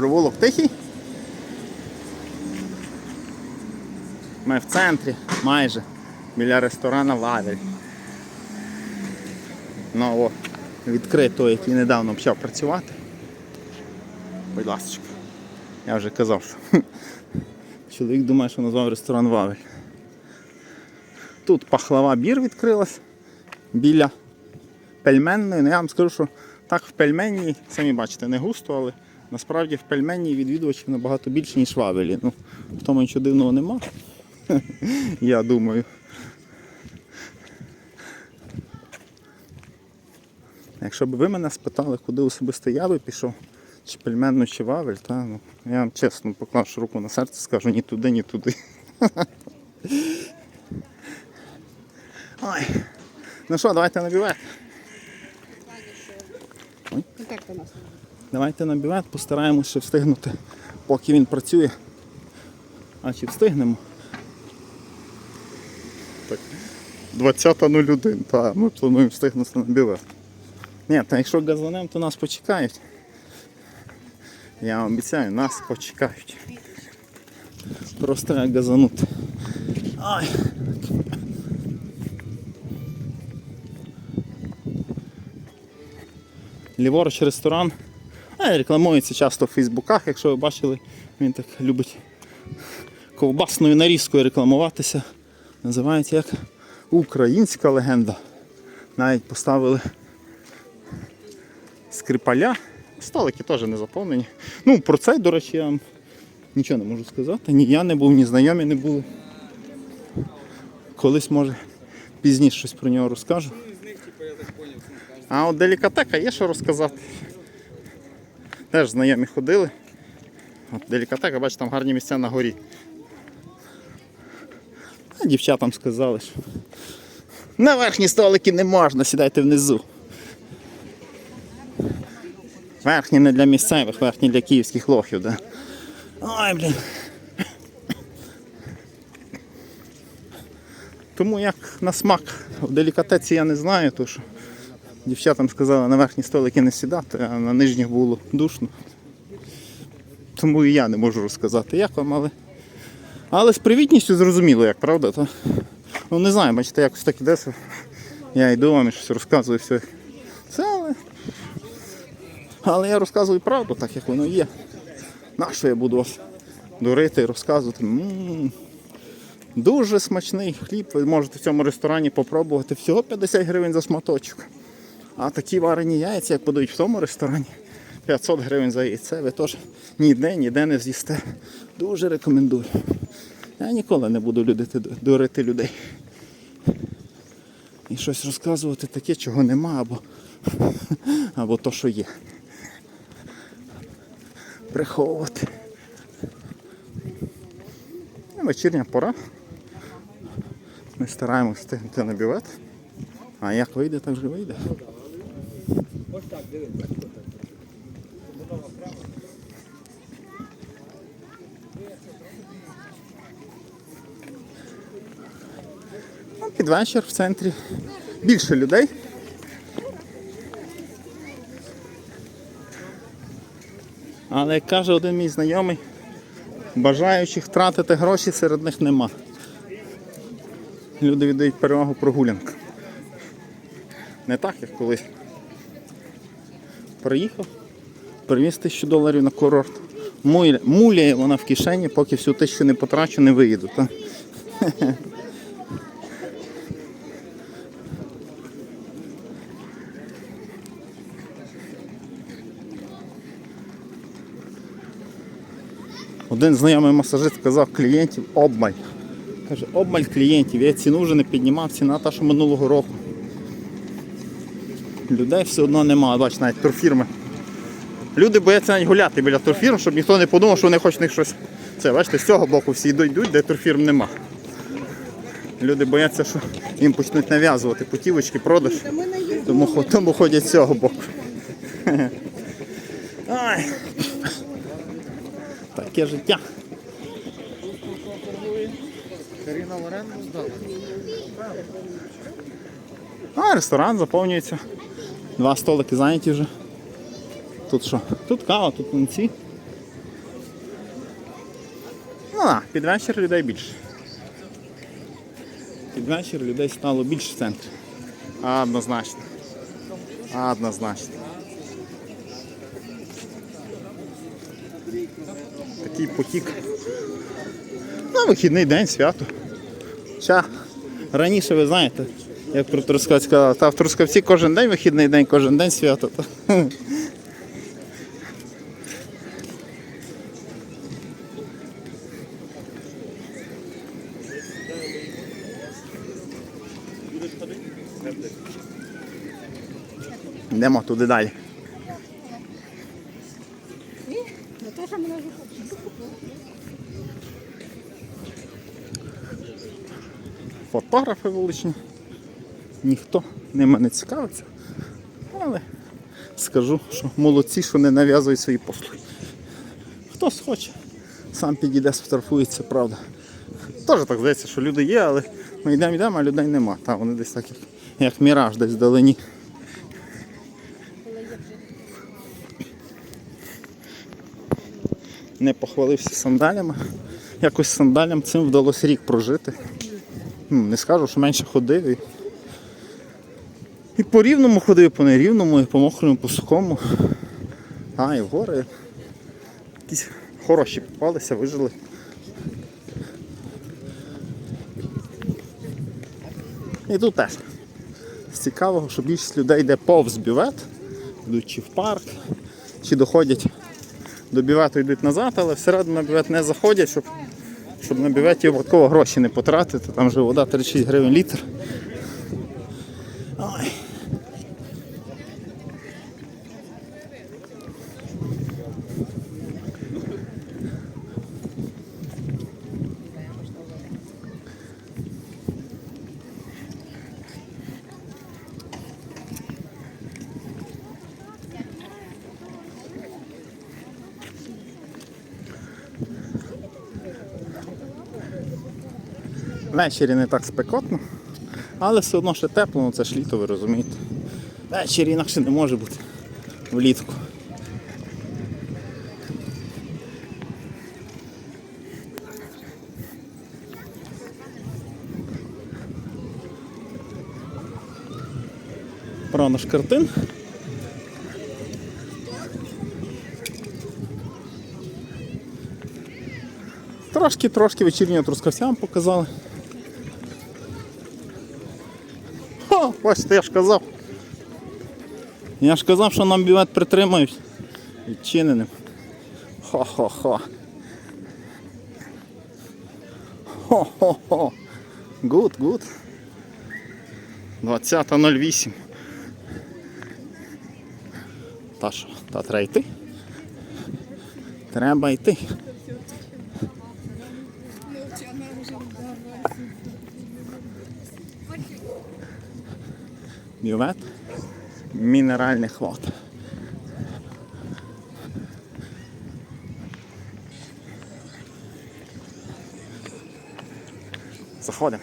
Провулок тихий. Ми в центрі, майже, біля ресторана Лавель. Ново відкритого, який недавно почав працювати. Будь ласка. Я вже казав, що чоловік думає, що назвав ресторан Вавель. Тут пахлава бір відкрилась біля пельменної. Ну я вам скажу, що так в пельменні, самі бачите, не густо, але насправді в пельменні відвідувачів набагато більше, ніж Вавелі. Ну, в тому нічого дивного нема. Я думаю. Якщо б ви мене спитали, куди особисто я би пішов, чи пельменну, чи вавель, та, ну, я вам чесно поклавши руку на серце, скажу ні туди, ні туди. Ой. Ну що, давайте на бювет. Контакти у нас. Давайте на бювет, постараємося ще встигнути, поки він працює. А чи встигнемо? Так. 20.01, так, ми плануємо встигнути на бювет. Ні, та якщо газанем, то нас почекають. Я вам обіцяю, нас почекають. Просто як газанути. Ай. Ліворуч ресторан. А, рекламується часто в Фейсбуках, якщо ви бачили, він так любить ковбасною нарізкою рекламуватися. Називається як Українська легенда. Навіть поставили скрипаля. Столики теж не заповнені. Ну, про це, до речі, я вам нічого не можу сказати. Ні я не був, ні знайомі не були. Колись, може, пізніше щось про нього розкажу. А от делікатека є що розказати. Теж знайомі ходили. От делікатека, бачите, там гарні місця на горі. А дівчатам сказали, що на верхні столики не можна, сідайте внизу. Верхні не для місцевих, верхні для київських лохів, да. Ой, блін. Тому як на смак в делікатеці я не знаю, то що дівчатам сказали на верхні столики не сідати, а на нижніх було душно. Тому і я не можу розказати, як вам, але. Але з привітністю зрозуміло, як правда, то. Ну не знаю, бачите, якось так іде. Я йду вам і щось розказую все. Це але. Але я розказую правду, так як воно є. Нащо я буду вас дурити і розказувати? М, Дуже смачний хліб. Ви можете в цьому ресторані попробувати всього 50 гривень за шматочок. А такі варені яйця, як подають в тому ресторані, 500 гривень за яйце, ви теж ніде, ніде не з'їсте. Дуже рекомендую. Я ніколи не буду людити, дурити людей. І щось розказувати таке, чого нема, або, або то, що є. Приховувати. Вечірня пора. Ми стараємося встигнути на бювет. А як вийде, так же вийде. Ну, Під вечір в центрі більше людей. Але як каже один мій знайомий, бажаючих тратити гроші серед них нема. Люди віддають перевагу прогулянкам. Не так, як колись. Приїхав, привіз тисячу доларів на курорт. Муляє вона в кишені, поки всю тисячу не потрачу, не виїду. Та? Один знайомий масажист сказав, клієнтів обмаль. Каже, обмаль клієнтів, я ціну вже не піднімав, ціна та, що минулого року. Людей все одно немає, бач, навіть турфірми. Люди бояться навіть гуляти біля турфірм, щоб ніхто не подумав, що вони хочуть них щось. Це, бачите, з цього боку всі йдуть, йдуть, де турфірм нема. Люди бояться, що їм почнуть нав'язувати путівочки, продаж. Тому, тому ходять з цього боку. Ай. Таке життя. Каріна. А, ресторан заповнюється. Два столики зайняті вже. Тут що? Тут кава, тут вінці. а, під вечір людей більше. Під вечір людей стало більше в центрі. Однозначно. Однозначно. Такий потік. На вихідний день, свято. Ще раніше ви знаєте, як про Трускавець сказав, та в Трускавці кожен день вихідний день, кожен день свято. Йдемо туди далі. Фотографи вуличні. Ніхто ними не цікавиться. Але скажу, що молодці, що не нав'язують свої послуги. Хтось хоче, сам підійде, сфотографується, правда. Теж так здається, що люди є, але ми йдемо, йдемо, а людей нема. Там вони десь так, як, як міраж десь вдалині. Не похвалився сандалями. Якось сандалям цим вдалося рік прожити. Не скажу, що менше ходив. І, і по рівному ходив, по нерівному, і по мокрому, по сухому. А, і в гори. Якісь хороші попалися, вижили. І тут теж. З цікавого, що більшість людей йде повз бювет, йдуть чи в парк, чи доходять до бювету йдуть назад, але всередину на бювет не заходять, щоб, щоб на бюветі випадково гроші не потратити. Там же вода 36 гривень літр. Ввечері не так спекотно, але все одно ще тепло, ну це ж літо, ви розумієте. Ввечері інакше не може бути влітку. Продаж картин. Трошки-трошки вечірнього трускавцям показали. О, бачите, я ж казав. Я ж казав, що нам бювет притримають відчиненим. Хо-хо-хо. Хо-хо-хо. Гуд, гуд. 20.08. Та що, та треба йти? Треба йти. Бювет мінеральних вод. Заходимо.